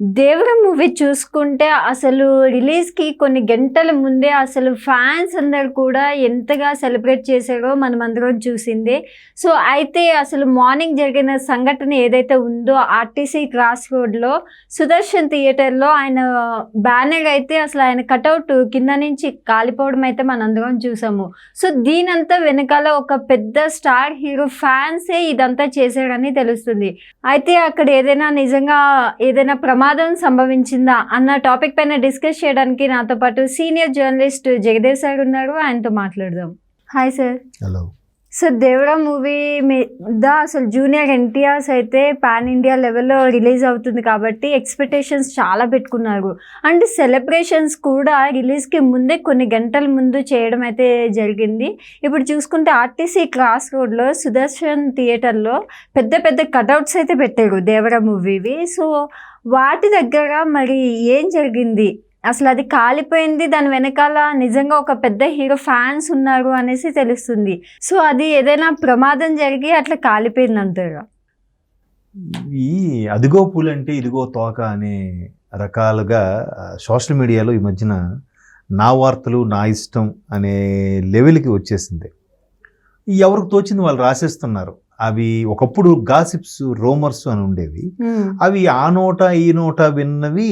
దేవుడు మూవీ చూసుకుంటే అసలు రిలీజ్‌కి కొన్ని గంటల ముందే అసలు ఫ్యాన్స్ అందరు కూడా ఎంతగా సెలబ్రేట్ చేశారో మనమందరం చూసిందే. సో, అయితే అసలు మార్నింగ్ జరిగిన సంఘటన ఏదైతే ఉందో ఆర్టీసీ క్రాస్ రోడ్‌లో సుదర్శన్ థియేటర్‌లో ఆయన బ్యానర్ అయితే అసలు ఆయన కటౌట్ కింద నుంచి కాలిపోవడం అయితే మనందరం చూసాము. సో, దీనంతా వెనకాల ఒక పెద్ద స్టార్ హీరో ఫ్యాన్సే ఇదంతా చేశారని తెలుస్తుంది. అయితే అక్కడ ఏదైనా నిజంగా ఏదైనా ప్రమాదం సంభవించిందా అన్న టాపిక్ పైన డిస్కస్ చేయడానికి నాతో పాటు సీనియర్ జర్నలిస్ట్ జగదేవ్ సార్ ఉన్నారు. ఆయనతో మాట్లాడదాం. Hi sir. Hello. So, 'Devuda' movie మీద అసలు జూనియర్ ఎన్టీఆర్స్ అయితే పాన్ ఇండియా లెవెల్‌లో రిలీజ్ అవుతుంది కాబట్టి ఎక్స్‌పెక్టేషన్స్ చాలా పెట్టుకున్నారు. అండ్ సెలబ్రేషన్స్ కూడా రిలీజ్‌కి ముందే కొన్ని గంటల ముందు చేయడం అయితే జరిగింది. ఇప్పుడు చూసుకుంటే ఆర్టీసీ క్రాస్ రోడ్‌లో సుదర్శన్ థియేటర్‌లో పెద్ద పెద్ద కటౌట్స్ అయితే పెట్టారు 'దేవరా' మూవీవి. సో, వాటి దగ్గర మరి ఏం జరిగింది? అసలు అది కాలిపోయింది. దాని వెనకాల నిజంగా ఒక పెద్ద హీరో ఫ్యాన్స్ ఉన్నారు అనేసి తెలుస్తుంది. సో, అది ఏదైనా ప్రమాదం జరిగి అట్లా కాలిపోయిందంటారా? ఈ అదిగో పూలంటే ఇదిగో తోక అనే రకాలుగా సోషల్ మీడియాలో ఈ మధ్యన నా వార్తలు నా ఇష్టం అనే లెవెల్‌కి వచ్చేసింది. ఎవరికి తోచింది వాళ్ళు రాసేస్తున్నారు. అవి ఒకప్పుడు గాసిప్స్, రూమర్స్ అని ఉండేవి. అవి ఆ నోట ఈ నోట విన్నవి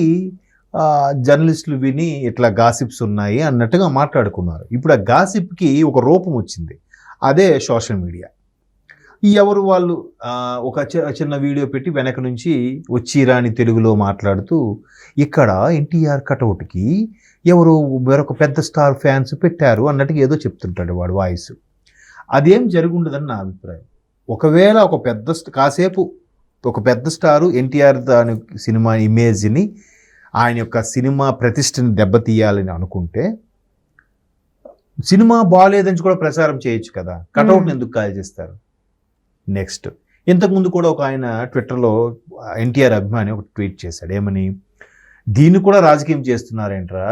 జర్నలిస్టులు విని ఇట్లా గాసిప్స్ ఉన్నాయి అన్నట్టుగా మాట్లాడుకున్నారు. ఇప్పుడు ఆ గాసిప్‌కి ఒక రూపం వచ్చింది. అదే సోషల్ మీడియా. ఎవరు వాళ్ళు ఒక చిన్న వీడియో పెట్టి వెనక నుంచి వచ్చి రాని తెలుగులో మాట్లాడుతూ ఇక్కడ ఎన్టీఆర్ కటౌట్‌కి ఎవరో వేరొక పెద్ద స్టార్ ఫ్యాన్స్ పెట్టారు అన్నట్టుగా ఏదో చెప్తుంటాడు వాడు వాయిస్. అదేం జరుగుండదని నా అభిప్రాయం. ఒకవేళ ఒక పెద్ద కాసేపు ఒక పెద్ద స్టారు ఎన్టీఆర్ దాని సినిమా ఇమేజ్‌ని ఆయన యొక్క సినిమా ప్రతిష్టని దెబ్బతీయాలని అనుకుంటే సినిమా బాలేదని కూడా ప్రచారం చేయొచ్చు కదా! కటౌట్‌ని హ్మ్. ఎందుకు కాల్చేస్తారు? నెక్స్ట్ ఇంతకుముందు కూడా ఒక ఆయన ట్విట్టర్‌లో ఎన్టీఆర్ అభిమాని ఒకటి ట్వీట్ చేశాడు. ఏమని? దీన్ని కూడా రాజకీయం చేస్తున్నారేంట్రా?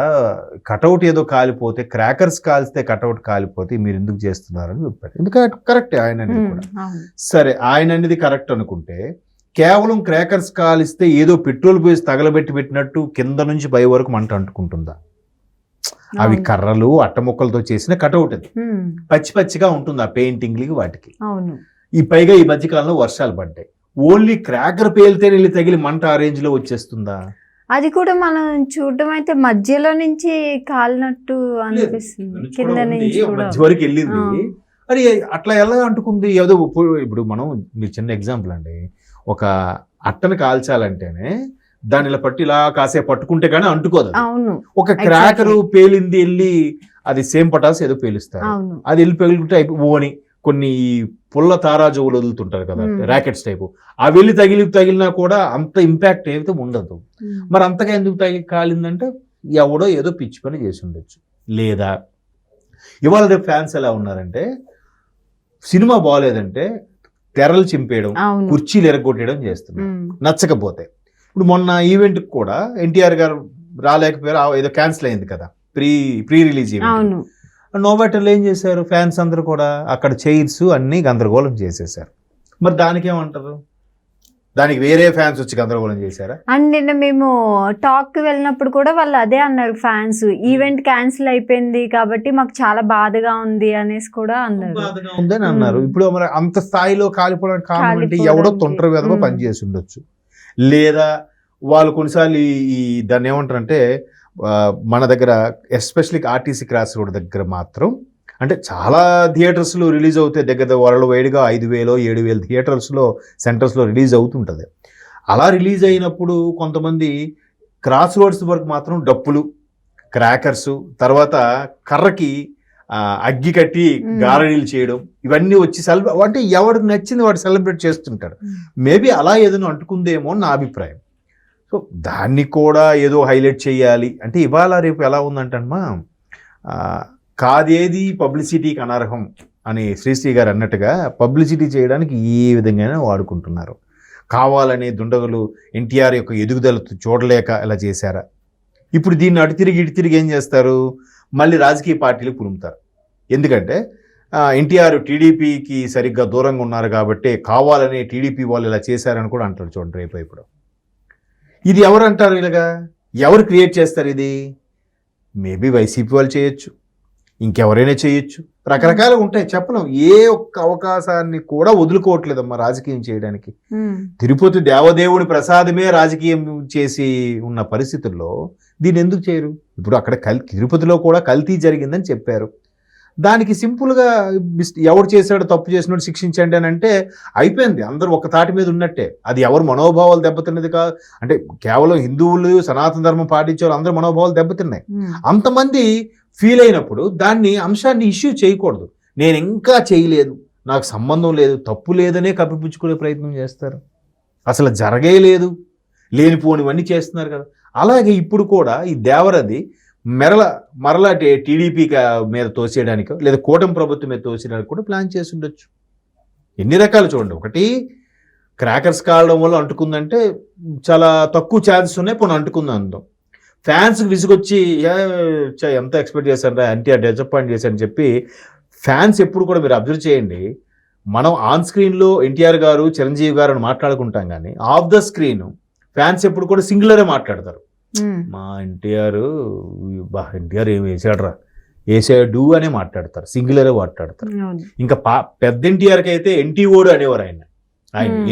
కటౌట్ ఏదో కాలిపోతే క్రాకర్స్ కాల్స్తే కటౌట్ కాలిపోతే మీరు ఎందుకు చేస్తున్నారని చెప్పాడు. ఎందుకంటే కరెక్టే ఆయన అనేది. కూడా. అవును. సరే ఆయన అనేది కరెక్ట్ అనుకుంటే కేవలం క్రాకర్స్ కాలిస్తే ఏదో పెట్రోల్ పోసి తగలబెట్టి పెట్టినట్టు కింద నుంచి పై వరకు మంట అంటుకుంటుందా? అవి. కర్రలు అట్టముక్కలతో చేసిన కటౌట్ అది. పచ్చి పచ్చిగా ఉంటుంది ఆ పెయింటింగ్‌లకి వాటికి. అవును. ఈ పైగా ఈ మధ్య కాలంలో వర్షాలు పడ్డాయి. ఓన్లీ క్రాకర్ పేలితే నీళ్ళు తగిలి మంట ఆ రేంజ్‌లో వచ్చేస్తుందా? అది కూడా మనం చూడడం అయితే మధ్యలో నుంచి కాలినట్టు అనిపిస్తుంది. కింద. నుంచి. మధ్య వరకు వెళ్ళింది. మరి అట్లా ఎలా అంటుకుంది? ఏదో ఇప్పుడు మనం మీరు చిన్న ఎగ్జాంపుల్ అండి. ఒక అట్టని కాల్చాలంటేనే దాన్ని ఇలా పట్టి ఇలా కాసేపు పట్టుకుంటే కానీ అంటుకోదు. అవును. ఒక క్రాకరు. పేలింది వెళ్ళి అది సేమ్ పటాస్ ఏదో పేలుస్తారు. అది వెళ్ళి పగిలితే అయిపో ఓని కొన్ని పుల్ల తారాజువులు వదులుతుంటారు కదా! హ్మ్. Rockets type. అవి వెళ్ళి తగిలి తగిలినా కూడా అంత ఇంపాక్ట్ అయితే ఉండదు. మరి అంతగా ఎందుకు తగిలి కాలిందంటే ఎవడో ఏదో పిచ్చి పని చేసి ఉండొచ్చు. లేదా ఇవాళ రేపు ఫ్యాన్స్ ఎలా ఉన్నారంటే సినిమా బాలేదంటే తెరలు చింపేయడం. కుర్చీలు ఎరగొట్టేయడం చేస్తున్నారు. నచ్చకపోతే. ఇప్పుడు మొన్న ఈవెంట్‌కి కూడా ఎన్టీఆర్ గారు రాలేకపోయారు. ఏదో క్యాన్సిల్ అయింది కదా! Pre pre release event. అవును. నోవాటర్లు ఏం చేశారు? ఫ్యాన్స్ అందరూ కూడా అక్కడ చైర్స్ అన్నీ గందరగోళం చేసేశారు. మరి దానికేమంటారు? దానికి వేరే ఫ్యాన్స్ వచ్చి గందరగోళం చేశారా? అండ్ నిన్న మేము టాక్‌కి వెళ్ళినప్పుడు కూడా వాళ్ళు అదే అన్నారు ఫ్యాన్స్. ఈవెంట్ క్యాన్సిల్ అయిపోయింది కాబట్టి మాకు చాలా బాధగా ఉంది అనేసి కూడా అన్నారు. బాధగా ఉందని అన్నారు. ఇప్పుడు మరి అంత స్థాయిలో కాలిపోవడానికి కారణం అంటే ఎవడో. తొంటరి వెధవ హ్మ్. పని చేసి ఉండొచ్చు. లేదా వాళ్ళు కొన్నిసార్లు ఈ దాన్ని ఏమంటారంటే మన దగ్గర ఎస్పెషల్లీ ఆర్టీసీ క్రాస్ రోడ్ దగ్గర మాత్రం అంటే చాలా థియేటర్స్‌లో రిలీజ్ అవుతాయి. దగ్గర వరల్డ్ వైడ్‌గా 5000 7000 థియేటర్స్‌లో సెంటర్స్‌లో రిలీజ్ అవుతుంటది. అలా రిలీజ్ అయినప్పుడు కొంతమంది క్రాస్ రోడ్స్ వరకు మాత్రం డప్పులు, క్రాకర్స్ తర్వాత కర్రకి అగ్గి కట్టి. గారడీలు చేయడం ఇవన్నీ వచ్చి సెలబ్రే అంటే ఎవడికి నచ్చింది వాడు సెలబ్రేట్ చేస్తుంటాడు. మేబీ అలా ఏదైనా అంటుకుందేమో అని నా అభిప్రాయం. సో దాన్ని కూడా ఏదో హైలైట్ చేయాలి. అంటే ఇవాళ రేపు ఎలా ఉందంటమ్మా కాదేది పబ్లిసిటీకి అనర్హం అని శ్రీశ్రీ గారు అన్నట్టుగా పబ్లిసిటీ చేయడానికి ఏ విధంగానే వాడుకుంటున్నారు. కావాలనే దుండగులు ఎన్టీఆర్ యొక్క ఎదుగుదల చూడలేక ఇలా చేశారా? ఇప్పుడు దీన్ని అటు తిరిగి ఇటు తిరిగి ఏం చేస్తారు? మళ్ళీ రాజకీయ పార్టీలు పులుముతారు. ఎందుకంటే ఎన్టీఆర్ టీడీపీకి సరిగ్గా దూరంగా ఉన్నారు కాబట్టి కావాలని టీడీపీ వాళ్ళు ఇలా చేశారని కూడా అంటారు చూడండి రేపు ఇప్పుడు. ఇది ఎవరు అంటారు ఇలాగా ఎవరు క్రియేట్ చేస్తారు ఇది మేబీ వైసీపీ వాళ్ళు చేయొచ్చు ఇంకెవరైనా చేయొచ్చు. రకరకాలుగా ఉంటాయి. చెప్పలేం. ఏ ఒక్క అవకాశాన్ని కూడా వదులుకోవట్లేదమ్మా రాజకీయం చేయడానికి. తిరుపతి దేవదేవుని ప్రసాదమే రాజకీయం చేసి ఉన్న పరిస్థితుల్లో దీన్ని ఎందుకు చేయరు? ఇప్పుడు అక్కడ కల్ తిరుపతిలో కూడా కల్తీ జరిగిందని చెప్పారు. దానికి సింపుల్గా మిస్- ఎవడు చేశాడో తప్పు చేసినోడు శిక్షించండి అని అంటే అయిపోయింది. అందరూ ఒక తాటి మీద ఉన్నట్టే. అది ఎవరు మనోభావాలు దెబ్బతిన్నది కాదు అంటే కేవలం హిందువులు సనాతన ధర్మం పాటించే వాళ్ళు అందరూ మనోభావాలు దెబ్బతిన్నాయి. అంతమంది ఫీల్ అయినప్పుడు దాన్ని అంశాన్ని ఇష్యూ చేయకూడదు. నేను ఇంకా చేయలేదు. నాకు సంబంధం లేదు. తప్పు లేదనే కప్పిపుచ్చుకునే ప్రయత్నం చేస్తారు. అసలు జరగే లేదు. లేనిపోనివన్నీ చేస్తున్నారు కదా. అలాగే ఇప్పుడు కూడా ఈ దేవరది మెరల మరల టీడీపీ మీద తోసేయడానికో లేదా కూటమి ప్రభుత్వం మీద తోసేయడానికి కూడా ప్లాన్ చేసి ఉండొచ్చు. ఎన్ని రకాలు చూడండి. ఒకటి క్రాకర్స్ కావడం వల్ల అంటుకుందంటే చాలా తక్కువ ఛాన్సెస్ ఉన్నాయి పోనీ అంటుకుంది అందం. ఫ్యాన్స్కి విసుగొచ్చి "ఏ, చ్చ, ఎంత ఎక్స్పెక్ట్ చేశారు ఎన్టీఆర్ డిసప్పాయింట్ చేశారని చెప్పి ఫ్యాన్స్ ఎప్పుడు కూడా మీరు అబ్జర్వ్ చేయండి. మనం ఆన్ స్క్రీన్లో ఎన్టీఆర్ గారు చిరంజీవి గారు అని మాట్లాడుకుంటాం కానీ ఆఫ్ ద స్క్రీన్ ఫ్యాన్స్ ఎప్పుడు కూడా సింగులరే మాట్లాడతారు. మా ఎన్టీఆర్ బా ఎన్టీఆర్ ఏం వేసాడరా వేసాడు అనే మాట్లాడతారు సింగులరే మాట్లాడతారు. ఇంకా పా పెద్ద ఎన్టీఆర్కి అయితే ఎన్టీ ఓడు అనేవారు ఆయన. ఆయన Hmm.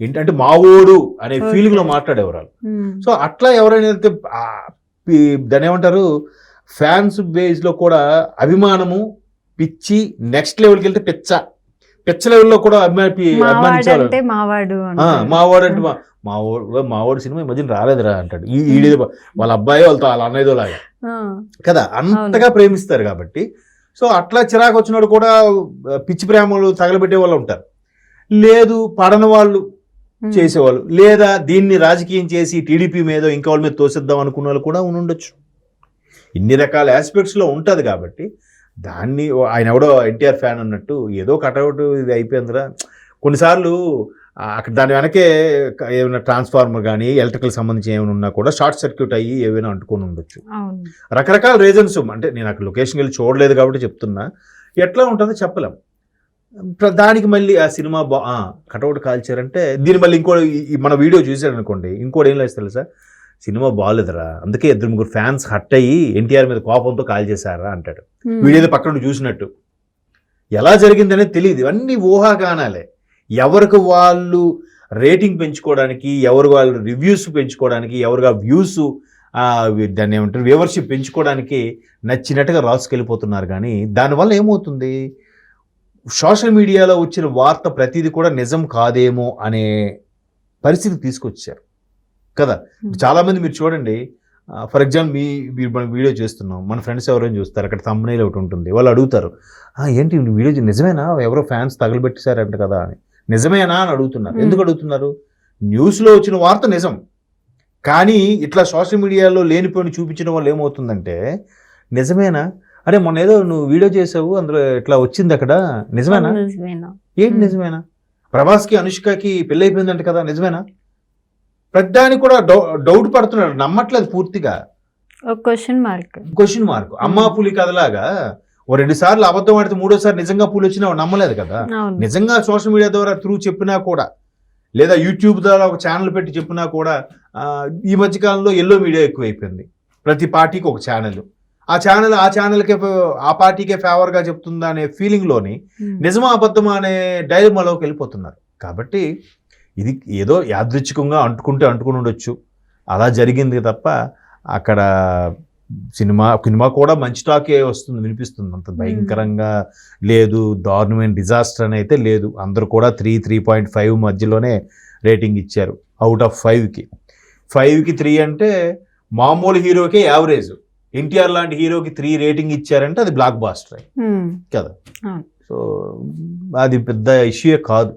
ఎన్టీ ఓడు ఏంటి అంటే మా ఓడు అనే. ఫీలింగ్లో మాట్లాడేవారు వాళ్ళు. ఉమ్, సో అట్లా ఎవరైనా దాన్ని ఏమంటారు ఫ్యాన్స్ బేస్లో కూడా అభిమానము పిచ్చి నెక్స్ట్ లెవెల్కి వెళ్తే పిచ్చ. పిచ్చ లెవెల్లో కూడా అభిమాని మావాడు అభిమానించాలి అంటే మావాడు. మావాడు అంటే మా మావాడు మావాడు సినిమా ఈ మధ్యన రాలేదురా అంటాడు. ఈ ఈడే వాళ్ళ అబ్బాయి వాళ్ళతో వాళ్ళ అన్నయ్యదో లాగా. కదా అంతగా ప్రేమిస్తారు కాబట్టి. సో అట్లా చిరాకు వచ్చినోడు కూడా పిచ్చి ప్రేమలు తగలబెట్టే వాళ్ళు ఉంటారు. లేదు పడని వాళ్ళు చేసేవాళ్ళు. లేదా దీన్ని రాజకీయం చేసి టీడీపీ మీద ఇంకా వాళ్ళ మీద తోసేద్దాం అనుకున్న వాళ్ళు కూడా ఉండొచ్చు ఇన్ని రకాల ఆస్పెక్ట్స్లో ఉంటది కాబట్టి దాన్ని ఆయన ఎవడో ఎన్టీఆర్ ఫ్యాన్ అన్నట్టు ఏదో కటౌట్ ఇది అయిపోయిందిరా. కొన్నిసార్లు అక్కడ దాని వెనకే ఏమైనా ట్రాన్స్ఫార్మర్ కానీ ఎలక్ట్రికల్ సంబంధించి ఏమైనా ఉన్నా కూడా షార్ట్ సర్క్యూట్ అయ్యి ఏమైనా అంటుకొని ఉండొచ్చు. రకరకాల రీజన్స్ అంటే నేను అక్కడ లొకేషన్కి వెళ్ళి చూడలేదు కాబట్టి చెప్తున్నా. ఎట్లా ఉంటుందో చెప్పలేం. ప్ర- దానికి మళ్ళీ ఆ సినిమా బా కటౌట్ కాల్చారంటే దీని మళ్ళీ ఇంకో మన వీడియో చూసాడు అనుకోండి ఇంకోటి ఏం లేదు తెలుసా? సినిమా బాగాలేదురా అందుకే ఇద్దరు ముగ్గురు ఫ్యాన్స్ హట్ అయ్యి ఎన్టీఆర్ మీద కోపంతో కాల్ చేశారా అంటాడు వీడియో పక్కన చూసినట్టు. ఎలా జరిగిందనేది తెలియదు ఇవన్నీ ఊహాగానాలే. ఎవరికి వాళ్ళు రేటింగ్ పెంచుకోవడానికి ఎవరు వాళ్ళు రివ్యూస్ పెంచుకోవడానికి ఎవరుగా వ్యూస్ దాన్ని ఏమంటారు వ్యూవర్షిప్ పెంచుకోవడానికి నచ్చినట్టుగా రాసుకెళ్ళిపోతున్నారు. కానీ దానివల్ల ఏమవుతుంది? సోషల్ మీడియాలో వచ్చిన వార్త ప్రతిదీ కూడా నిజం కాదేమో అనే పరిస్థితి తీసుకొచ్చారు. కదా? ఉమ్, చాలా మంది మీరు చూడండి ఫర్ ఎగ్జాంపుల్ మీ మీరు మనం వీడియో చేస్తున్నాం మన ఫ్రెండ్స్ ఎవరైనా చూస్తారు అక్కడ తమ్మునైల్ ఒకటి ఉంటుంది వాళ్ళు అడుగుతారు "ఆ, ఏంటి వీడియో నిజమేనా? ఎవరో ఫ్యాన్స్ తగలబెట్టేశారంట కదా అని. నిజమేనా? అని అడుగుతున్నారు. ఎందుకు అడుగుతున్నారు? న్యూస్లో వచ్చిన వార్త నిజం. కానీ ఇట్లా సోషల్ మీడియాలో లేనిపోయిన చూపించడం వల్ల ఏమవుతుందంటే నిజమేనా? అరే మొన్న ఏదో నువ్వు వీడియో చేసావు అందులో ఇట్లా వచ్చింది అక్కడ. నిజమేనా? నిజమేనా? ఏంటి. నిజమేనా? ప్రభాస్కి అనుష్కకి పెళ్ళి అయిపోయిందంట కదా నిజమేనా? ప్రతిదానికి కూడా డౌట్ పడుతున్నాడు నమ్మట్లేదు పూర్తిగా. క్వశ్చన్ మార్క్ క్వశ్చన్ మార్క్ అమ్మా పులి కథలాగా ఓ రెండు సార్లు అబద్ధం ఆడితే మూడోసారి నిజంగా పులి వచ్చినా నమ్మలేదు కదా. నిజంగా సోషల్ మీడియా ద్వారా త్రూ చెప్పినా కూడా లేదా యూట్యూబ్ ద్వారా ఒక ఛానల్ పెట్టి చెప్పినా కూడా ఈ మధ్య కాలంలో ఎల్లో మీడియా ఎక్కువైపోయింది. ప్రతి పార్టీకి ఒక ఛానల్ ఆ ఛానల్ ఆ ఛానల్కే ఆ పార్టీకే ఫేవర్గా చెప్తుందా అనే ఫీలింగ్లోని ఉమ్, నిజమా అబద్ధమా అనే డైలమాలోకి వెళ్ళిపోతున్నారు. కాబట్టి ఇది ఏదో యాదృచ్ఛికంగా అంటుకుంటే అంటుకుని ఉండొచ్చు. అలా జరిగింది తప్ప అక్కడ సినిమా సినిమా కూడా మంచి టాకే వస్తుంది వినిపిస్తుంది. అంత భయంకరంగా లేదు దారుణమైన డిజాస్టర్ అని అయితే లేదు. అందరూ కూడా త్రీ త్రీ పాయింట్ ఫైవ్ మధ్యలోనే రేటింగ్ ఇచ్చారు. అవుట్ ఆఫ్ ఫైవ్కి ఫైవ్కి త్రీ అంటే మామూలు హీరోకే యావరేజ్ ఎన్టీఆర్ లాంటి హీరోకి త్రీ రేటింగ్ ఇచ్చారంటే అది బ్లాక్ బాస్టర్ కదా. సో అది పెద్ద ఇష్యూయే కాదు.